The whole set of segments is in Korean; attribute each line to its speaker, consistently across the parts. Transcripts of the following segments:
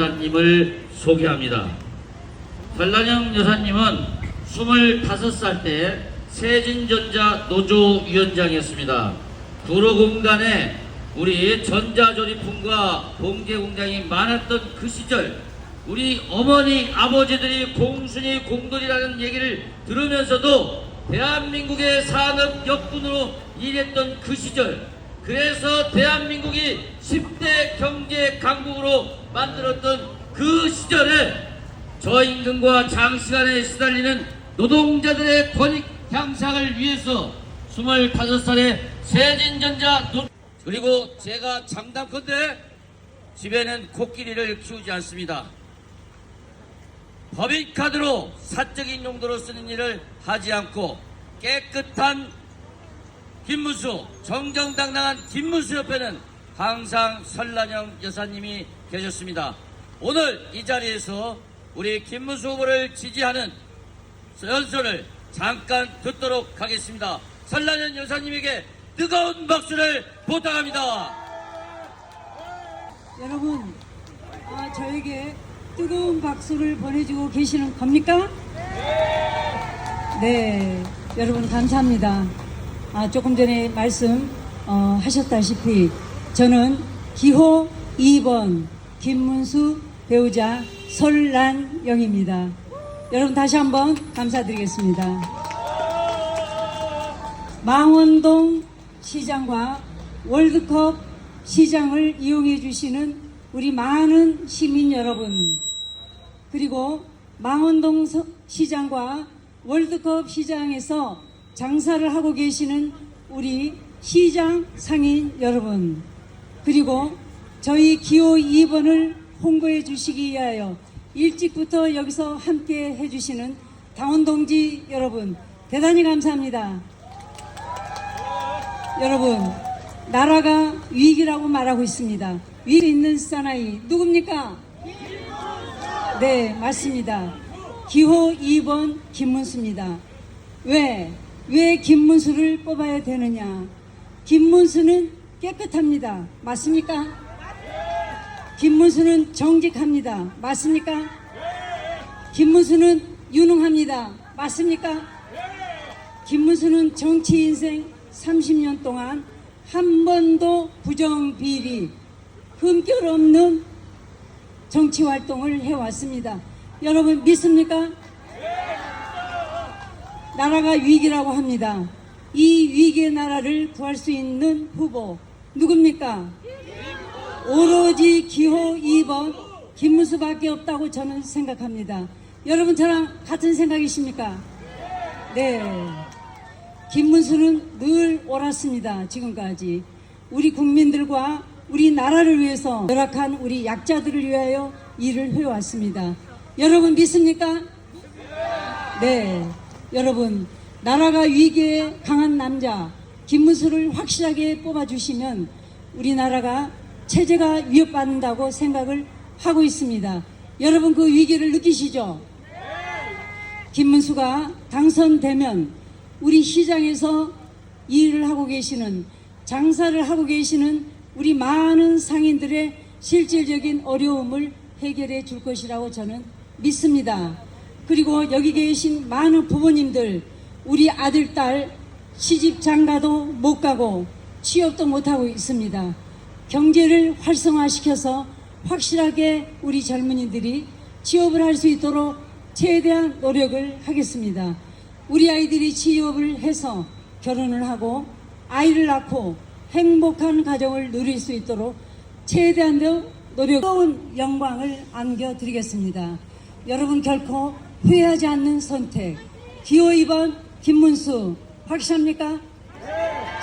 Speaker 1: 여사님을 소개합니다. 설란영 여사님은 25살 때 세진전자 노조위원장이었습니다. 구로공단에 우리 전자조립품과 봉제 공장이 많았던 그 시절 우리 어머니 아버지들이 공순이 공돌이라는 얘기를 들으면서도 대한민국의 산업 역군으로 일했던 그 시절 그래서 대한민국이 10대 경제 강국으로 만들었던 그 시절에 저임금과 장시간에 시달리는 노동자들의 권익 향상을 위해서 25살에 세진전자 노... 그리고 제가 장담컨대 집에는 코끼리를 키우지 않습니다. 법인카드로 사적인 용도로 쓰는 일을 하지 않고 깨끗한 김문수 정정당당한 김문수 옆에는 항상 설란영 여사님이 계셨습니다. 오늘 이 자리에서 우리 김문수 후보를 지지하는 연설을 잠깐 듣도록 하겠습니다. 설란영 여사님에게 뜨거운 박수를 부탁합니다.
Speaker 2: 여러분, 아, 저에게 뜨거운 박수를 보내주고 계시는 겁니까? 네, 여러분 감사합니다. 아, 조금 전에 말씀 어, 하셨다시피 저는 기호 2번 김문수 배우자 설란영입니다. 여러분 다시 한번 감사드리겠습니다. 망원동 시장과 월드컵 시장을 이용해 주시는 우리 많은 시민 여러분 그리고 망원동 서- 시장과 월드컵 시장에서 장사를 하고 계시는 우리 시장 상인 여러분 그리고 저희 기호 2번을 홍보해 주시기 위하여 일찍부터 여기서 함께 해주시는 당원동지 여러분 대단히 감사합니다. 여러분, 나라가 위기라고 말하고 있습니다. 위기 있는 사나이 누굽니까? 네, 맞습니다. 기호 2번 김문수입니다. 왜? 왜 김문수를 뽑아야 되느냐? 김문수는 깨끗합니다. 맞습니까? 김문수는 정직합니다. 맞습니까? 김문수는 유능합니다. 맞습니까? 김문수는 정치 인생 30년 동안 한 번도 부정 비리, 흠결 없는 정치 활동을 해왔습니다. 여러분 믿습니까? 나라가 위기라고 합니다. 이 위기의 나라를 구할 수 있는 후보 누굽니까? 오로지 기호 2번 김문수밖에 없다고 저는 생각합니다. 여러분 저랑 같은 생각이십니까? 네. 김문수는 늘 옳았습니다. 지금까지. 우리 국민들과 우리 나라를 위해서 열악한 우리 약자들을 위하여 일을 해왔습니다. 여러분 믿습니까? 네. 여러분, 나라가 위기에 강한 남자 김문수를 확실하게 뽑아주시면 우리나라가 체제가 위협받는다고 생각을 하고 있습니다. 여러분 그 위기를 느끼시죠? 김문수가 당선되면 우리 시장에서 일을 하고 계시는 장사를 하고 계시는 우리 많은 상인들의 실질적인 어려움을 해결해 줄 것이라고 저는 믿습니다. 그리고 여기 계신 많은 부모님들 우리 아들 딸 시집 장가도 못 가고 취업도 못 하고 있습니다. 경제를 활성화시켜서 확실하게 우리 젊은이들이 취업을 할 수 있도록 최대한 노력을 하겠습니다. 우리 아이들이 취업을 해서 결혼을 하고 아이를 낳고 행복한 가정을 누릴 수 있도록 최대한 더 노력한 영광을 안겨드리겠습니다. 여러분 결코 후회하지 않는 선택. 기호 2번 김문수 확실합니까?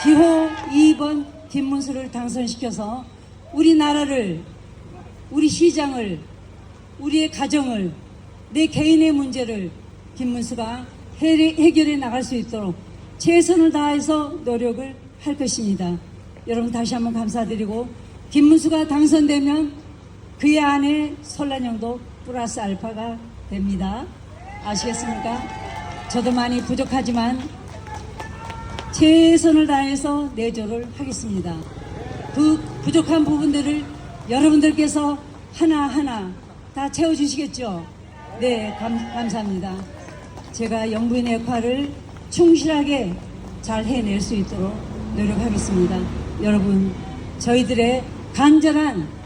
Speaker 2: 기호 2번 김문수를 당선시켜서 우리나라를 우리 시장을 우리의 가정을 내 개인의 문제를 김문수가 해- 해결해 나갈 수 있도록 최선을 다해서 노력을 할 것입니다. 여러분 다시 한번 감사드리고 김문수가 당선되면 그의 아내 설란영도 플러스 알파가 됩니다. 아시겠습니까? 저도 많이 부족하지만 최선을 다해서 내조를 하겠습니다. 그 부족한 부분들을 여러분들께서 하나하나 다 채워주시겠죠? 네, 감, 감사합니다. 제가 영부인의 역할을 충실하게 잘 해낼 수 있도록 노력하겠습니다. 여러분, 저희들의 간절한